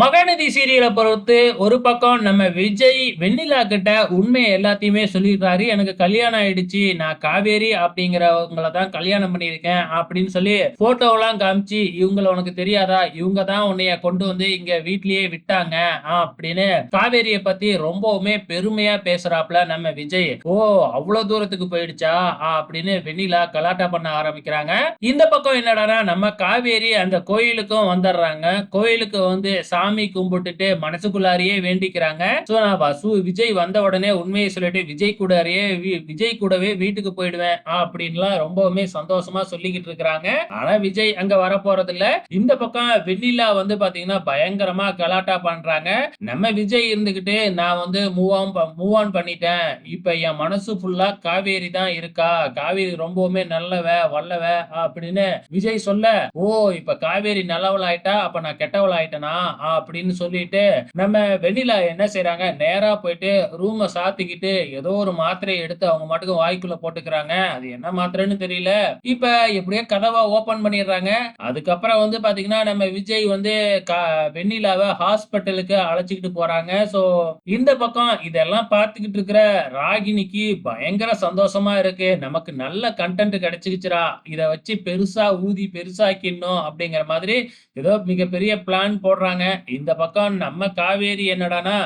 மகாநதி சீரியலை பொறுத்து ஒரு பக்கம் நம்ம விஜய் வெண்ணிலா கிட்ட உண்மையை எல்லாத்தையுமே சொல்லிடுறாரு. எனக்கு கல்யாணம் ஆயிடுச்சு நான் காவேரி அப்படிங்கிறவங்கள தான் கல்யாணம் பண்ணியிருக்கேன் அப்படின்னு சொல்லி போட்டோவெல்லாம் காமிச்சு இவங்கள உனக்கு தெரியாதா? இவங்க தான் உன்னைய கொண்டு வந்து இங்க வீட்லயே விட்டாங்க. அப்படின்னு காவேரியை பத்தி ரொம்பவுமே பெருமையா பேசுறாப்ல நம்ம விஜய். ஓ அவ்வளவு தூரத்துக்கு போயிடுச்சா? அப்படின்னு வெண்ணிலா கலாட்டா பண்ண ஆரம்பிக்கிறாங்க. இந்த பக்கம் என்னடான்னா நம்ம காவேரி அந்த கோயிலுக்கும் வந்துடுறாங்க. கோயிலுக்கு வந்து சாமி கும்பிட்டுட்டு மனசுக்குள்ளாரியே வேண்டிக்கிறாங்க. சோ நான் வசு விஜய் வந்த உடனே உண்மையை சொல்லிட்டு விஜய் கூடயே வி- விஜய் கூடவே வீட்டுக்கு போயிடுவேன். அப்படின்லாம் ரொம்பவுமே சந்தோஷமா சொல்லிக்கிட்டு இருக்கிறாங்க. ஆனா விஜய் அங்க வர போறது இல்ல இந்த பக்கம் வெண்ணிலா வந்து பாத்தீங்கன்னா பயங்கரமா கலாட்டா பண்றாங்க. நம்ம விஜய் இருந்துகிட்டு நான் வந்து மூவ் ஆன் மூவ் ஆன் பண்ணிட்டேன். இப்ப என் மனசு ஃபுல்லா காவேரி தான் இருக்கா? காவேரி ரொம்பவுமே நல்லவ வல்லவ அப்படின்னு விஜய் சொல்ல ஓ இப்ப காவேரி நல்லவள் ஆயிட்டா அப்ப நான் கெட்டவள் ஆயிட்டனா அப்படின்னு சொல்லிட்டு நம்ம வெண்ணிலா என்ன செய்யறாங்க நேரா போயிட்டு ரூமை சாத்திக்கிட்டு ஏதோ ஒரு மாத்திரையை எடுத்து அவங்க மட்டுக்கும் வாய்க்குள்ள போட்டுக்கிறாங்க. அது என்ன மாத்திரைன்னு தெரியல. இப்ப எப்படியோ கதவை ஓபன் பண்ணிடுறாங்க. அதுக்கப்புறம் வந்து பாத்தீங்கன்னா நம்ம விஜய் வந்து கா- வெண்ணிலாவை ஹாஸ்பிட்டலுக்கு அழைச்சிக்கிட்டு போறாங்க. சோ இந்த பக்கம் இதெல்லாம் பார்த்துக்கிட்டு இருக்கிற ராகினிக்கு பயங்கர சந்தோஷமா இருக்கு. நமக்கு நல்ல கண்டென்ட் கிடைச்சிக்கிச்சுரா இத வச்சு பெருசா ஊதி பெருசாக்கிடணும் அப்படிங்கிற மாதிரி ஏதோ மிகப்பெரிய பிளான் போடுறாங்க. இந்த பக்கம் நம்ம காவேரி என்னடானா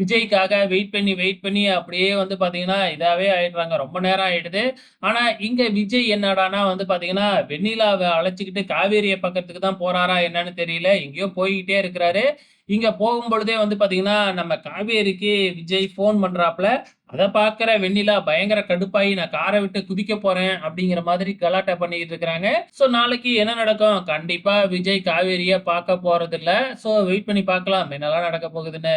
விஜய்க்காக வெயிட் பண்ணி வெயிட் பண்ணி அப்படியே வந்து பார்த்தீங்கன்னா இதாகவே ஆயிடுறாங்க. ரொம்ப நேரம் ஆயிடுது. ஆனால் இங்கே விஜய் என்னடானா வந்து பார்த்தீங்கன்னா வெண்ணிலாவை அழைச்சிக்கிட்டு காவேரியை பக்கத்துக்கு தான் போகிறாரா என்னன்னு தெரியல. எங்கேயோ போய்கிட்டே இருக்கிறாரு. இங்கே போகும் பொழுதே வந்து பார்த்தீங்கன்னா நம்ம காவேரிக்கு விஜய் ஃபோன் பண்ணுறாப்புல அதை பாக்குற வெண்ணிலா பயங்கர கடுப்பாயி நான் காரை விட்டு குதிக்க போறேன் அப்படிங்கிற மாதிரி கலாட்டா பண்ணிட்டு இருக்கிறாங்க. சோ நாளைக்கு என்ன நடக்கும்? கண்டிப்பா விஜய் காவேரிய பார்க்க போறது இல்ல சோ வெயிட் பண்ணி பார்க்கலாம். என்னெல்லாம் நடக்க போகுதுன்னு.